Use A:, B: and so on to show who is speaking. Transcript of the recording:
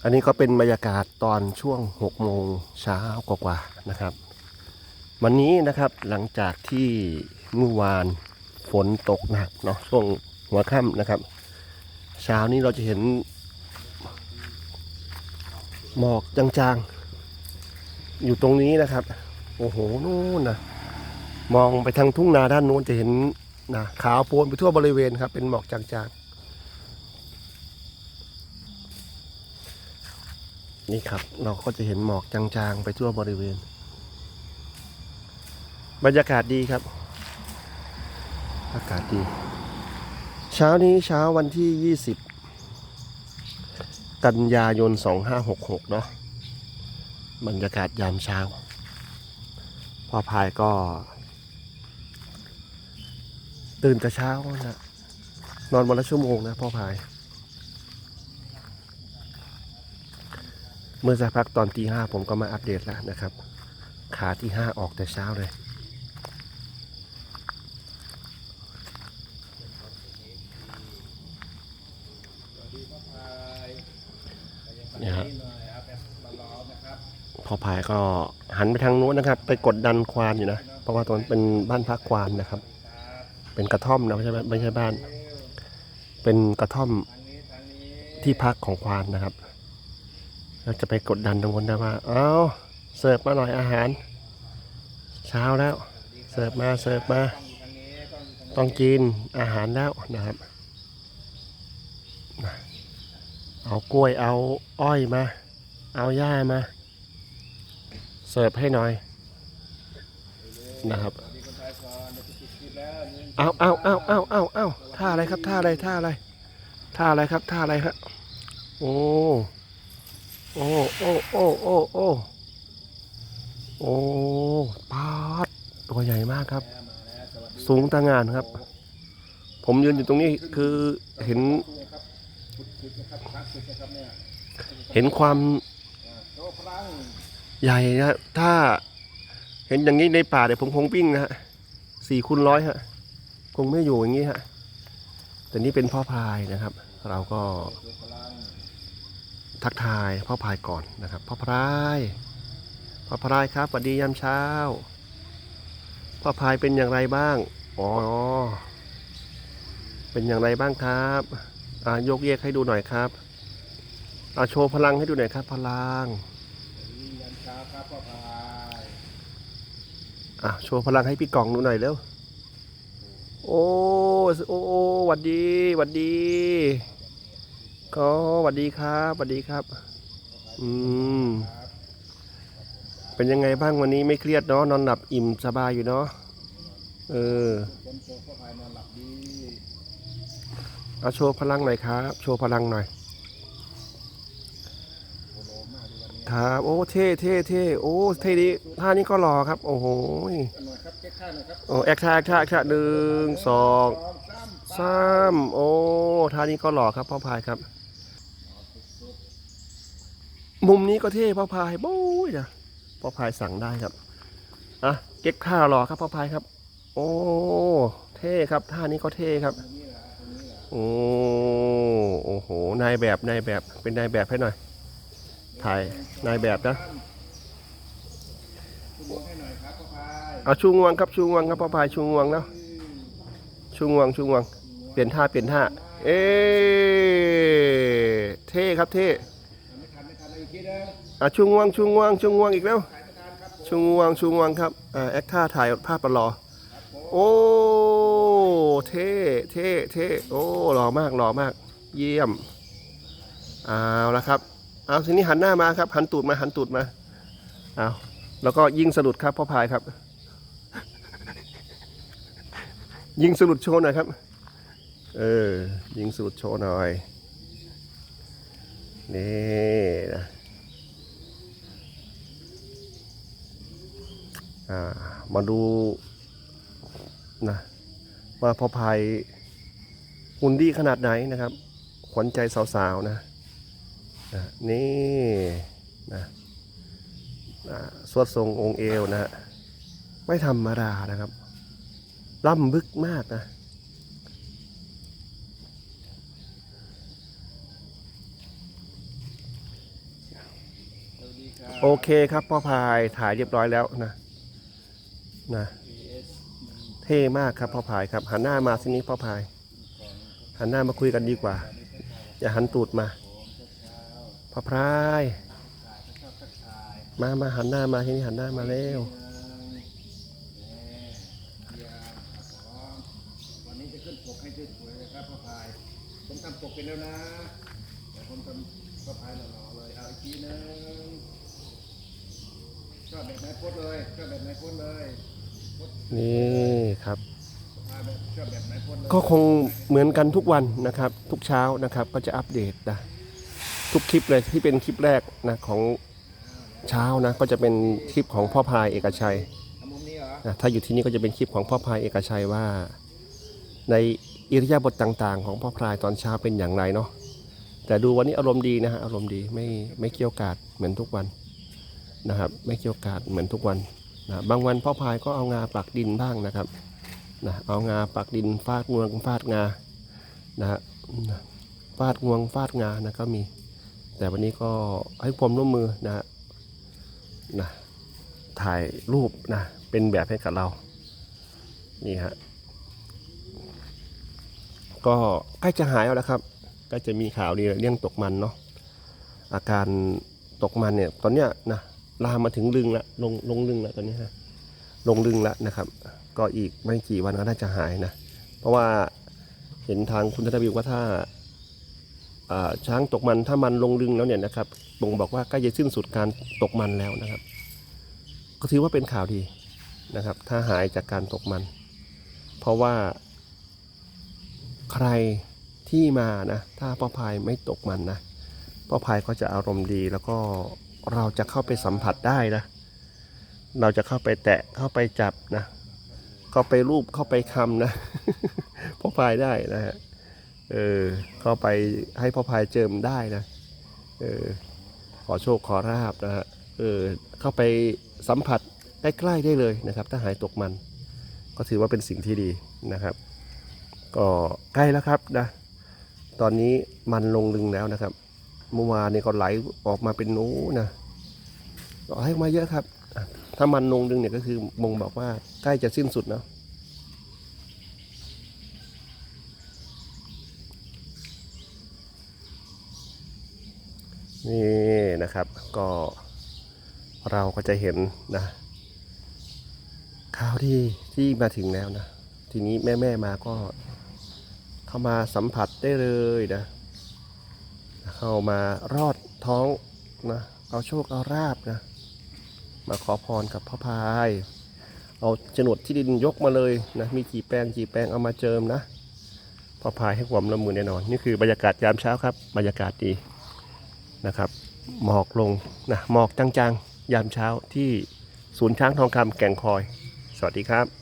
A: อันนี้ก็เป็นบรรยากาศตอนช่วง 6 โมงเช้ากว่าๆนะครับ วันนี้นะครับหลังจากที่เมื่อวานฝนตกหนักเนาะช่วงหัวค่ำนะครับ เช้านี้เราจะเห็นหมอกจางๆ อยู่ตรงนี้นะครับ โอ้โหนู่นนะมองไปทางทุ่งนาด้านนู้นจะเห็นนะขาวโพลนไปทั่วบริเวณครับ เป็นหมอกจางๆ นี่ครับ เราก็จะเห็นหมอกจางๆ ไปทั่วบริเวณ บรรยากาศดีครับ อากาศดี เช้านี้เช้าวันที่ 20 กันยายน 2566 เนาะบรรยากาศยามเช้าพ่อพายก็ ตื่นแต่เช้านะนอนวันละชั่วโมงนะพ่อพาย เมื่อสักพักตอนตีห้าผมก็มาอัปเดตแล้วนะครับ ขาที่ห้าออกแต่เช้าเลย เนี่ยครับพอพายก็หันไปทางนู้นนะครับ ไปกดดันควานอยู่นะ เพราะว่าตรงนั้นเป็นบ้านพักควานนะครับ เป็นกระท่อมนะไม่ใช่ไม่ใช่บ้าน เป็นกระท่อมที่พักของควานนะครับ เราจะไปกดดันตรงนู้นได้ว่า เอาเสิร์ฟมาหน่อยอาหาร เช้าแล้ว เสิร์ฟมาเสิร์ฟมา ต้องกินอาหารแล้วนะครับ เอากล้วยเอาอ้อยมา เอาหญ้ามา เสิร์ฟให้หน่อย นะครับเอาเอาเอาเอาเอาเอาท่าอะไรครับท่าอะไรท่าอะไรท่าอะไรครับท่าอะไรครับโอ้ โอ้โอ้โอ้โอ้โอ้โอ้ปาดตัวใหญ่มากครับ สูงตางานครับ ผมยืนอยู่ตรงนี้คือเห็น เห็นความใหญ่นะถ้าเห็นอย่างนี้ในป่าเดี๋ยวผมคงวิ่งนะฮะสี่คูณร้อยฮะ คงไม่อยู่อย่างนี้ฮะแต่นี่เป็นพ่อพายนะครับ เราก็ ทักทายพ่อพายก่อนนะครับพ่อพายพ่อพายครับสวัสดียามเช้าพ่อพายเป็นอย่างไรบ้าง อ๋อ เป็นอย่างไรบ้างครับอ่ายกเยกให้ดูหน่อยครับเอาโชว์พลังให้ดูหน่อยครับ พลังอะโชว์พลังให้พี่กล่องดูหน่อยเร็ว โอ้ โอ้โอ้หวัดดีหวัดดี ก็หวัดดีครับหวัดดีครับ อืม เป็นยังไงบ้างวันนี้ไม่เครียดเนาะนอนหลับอิ่มสบายอยู่เนาะเออเอาโชว์พลังหน่อยครับ โชว์พลังหน่อย ครับ โอ้เท่เท่เท่โอ้เท่ดีท่านี้ก็หล่อครับ โอ้โหโอ้แอคท่าแอคท่าแอคท่าหนึ่งสองสามโอ้ท่านี้ก็หล่อครับพ่อพายครับ มุมนี้ก็เท่พ่อพายโอ้ยนะพ่อพายสั่งได้ครับอะเก๊กท่าหล่อครับพ่อพายครับ โอ้เท่ครับท่านี้ก็เท่ครับโอ้โอ้โหนายแบบนายแบบเป็นนายแบบให้หน่อย ถ่ายนายแบบนะเอาชูงวงครับชูงวงครับพ่อพายชูงวงแล้วชูงวงชูงวงเปลี่ยนท่าเปลี่ยนท่า เอ๊เท่ครับเท่ อะชูงวงชูงวงชูงวงอีกแล้วชูงวงชูงวงครับอ่าแอคท่าถ่ายภาพประลอโอ้เท่เท่เท่โอ้หล่อมากหล่อมาก เยี่ยมเอาละครับเอาทีนี้หันหน้ามาครับ หันตูดมาหันตูดมาเอาแล้วก็ยิงสลุดครับพ่อพายครับ ยิงสลุดโชว์หน่อยครับ เออยิงสลุดโชว์หน่อยนี่นะอ่า มาดูนะว่าพ่อพายหุ่นดีขนาดไหนนะครับ ขวัญใจสาวๆนะนะนี่นะนะสวดทรงองค์เอวนะฮะไม่ธรรมดานะครับ ล่ำบึกมากนะโอเคครับพ่อพายถ่ายเรียบร้อยแล้วนะ นะเท่มากครับพ่อพายครับ หันหน้ามาสินี้พ่อพาย หันหน้ามาคุยกันดีกว่า อย่าหันตูดมาพ่อพายมามาหันหน้ามาที่นี่หันหน้ามาเร็ว
B: วันนี้จะขึ้นปกให้สวยๆเลยครับพ่อพายผมทำปกไปแล้วนะเดี๋ยวผมทำพ่อพายหล่อๆเลยเอาอีกทีนึงชอบแบบไหนโพสเลยชอบแบบไหนโพสเลย
A: นี่ครับ ก็คงเหมือนกันทุกวันนะครับ ทุกเช้านะครับ ก็จะอัปเดตนะทุกคลิปเลยที่เป็นคลิปแรกนะของเช้านะก็จะเป็นคลิปของพ่อพายเอกชัย
B: นะ
A: ถ้าอยู่ที่นี่ก็จะเป็นคลิปของพ่อพายเอกชัยว่า ในอิริยาบถต่าง ๆ ของพ่อพายตอนเช้าเป็นอย่างไรเนาะแต่ดูวันนี้อารมณ์ดีนะฮะอารมณ์ดีไม่ไม่เกี่ยวกาดเหมือนทุกวันนะครับ ไม่เกี่ยวกาดเหมือนทุกวัน นะบางวันพ่อพายก็เอางาปักดินบ้างนะครับนะเอางาปักดินฟาดงวงฟาดงานะฮะฟาดงวงฟาดงานะก็มี แต่วันนี้ก็ให้ความร่วมมือนะฮะนะถ่ายรูปนะเป็นแบบให้กับเรา นี่ฮะก็ใกล้จะหายแล้วนะครับ ก็จะมีข่าวดีเรื่องตกมันเนาะอาการตกมันเนี่ยตอนเนี้ยนะ ลามมาถึงลึงละลงลงลึงละตอนนี้ฮะลงลึงละนะครับ ก็อีกไม่กี่วันก็น่าจะหายนะ เพราะว่าเห็นทางคุณธนบิวว่าถ้าช้างตกมันถ้ามันลงลึงแล้วเนี่ยนะครับบ่งบอกว่าใกล้จะสิ้นสุดการตกมันแล้วนะครับ ก็ถือว่าเป็นข่าวดีนะครับ ถ้าหายจากการตกมัน เพราะว่าใครที่มานะ ถ้าพ่อพายไม่ตกมันนะพ่อพายก็จะอารมณ์ดีแล้วก็ เราจะเข้าไปสัมผัสได้นะ เราจะเข้าไปแตะเข้าไปจับนะ เข้าไปรูปเข้าไปคำนะพ่อพายได้นะฮะเออเข้าไปให้พ่อพายเจิมได้นะเออขอโชคขอราบนะฮะเออเข้าไปสัมผัสใกล้ๆได้เลยนะครับ ถ้าหายตกมัน ก็ถือว่าเป็นสิ่งที่ดีนะครับ ก็ใกล้แล้วครับนะตอนนี้มันลงลึงแล้วนะครับ เมื่อวานนี่ก็ไหลออกมาเป็นนูนะก็ให้มาเยอะครับ ถ้ามันลงลึงเนี่ยก็คือมงบอกว่าใกล้จะสิ้นสุดนะนี่นะครับก็เราก็จะเห็นนะข่าวที่ที่มาถึงแล้วนะ ทีนี้แม่แม่มาก็เข้ามาสัมผัสได้เลยนะ เข้ามารอดท้องนะเอาโชคเอาราบนะมาขอพรกับพ่อพาย เอาโฉนดที่ดินยกมาเลยนะมีกี่แปลงกี่แปลงเอามาเจิมนะพ่อพายให้ความร่วมมือแน่นอน นี่คือบรรยากาศยามเช้าครับ บรรยากาศดีนะครับ หมอกลงนะหมอกจางๆ ยามเช้าที่ศูนย์ช้างทองคำแก่งคอย สวัสดีครับ